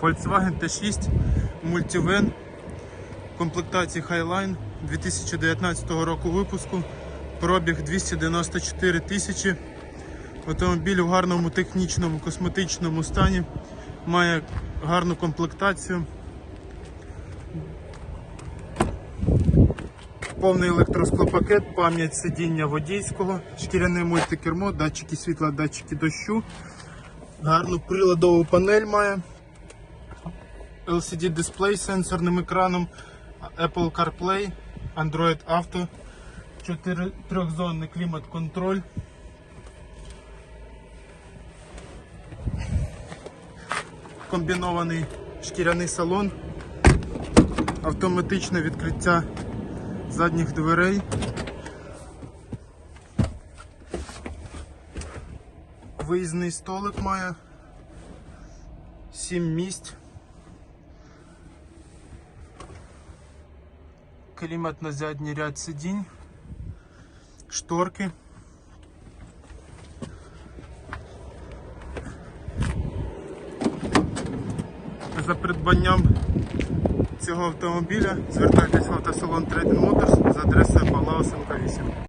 Volkswagen T6 Multivan комплектації Highline 2019 року випуску. Пробіг 294 тисячі. Автомобіль у гарному технічному косметичному стані. Має гарну комплектацію. Повний електросклопакет, пам'ять сидіння водійського, шкіряне мультикермо, датчики світла, датчики дощу. Гарну приладову панель має. LCD дисплей з сенсорним екраном, Apple CarPlay, Android Auto, 4 трьохзонний клімат-контроль. Комбінований шкіряний салон, автоматичне відкриття задніх дверей. Виїзний столик має 7 місць. Клімат на задній ряд сидінь, шторки. За придбанням цього автомобіля звертайтесь в автосалон Trading Motors за адресою Павла Осенка 8.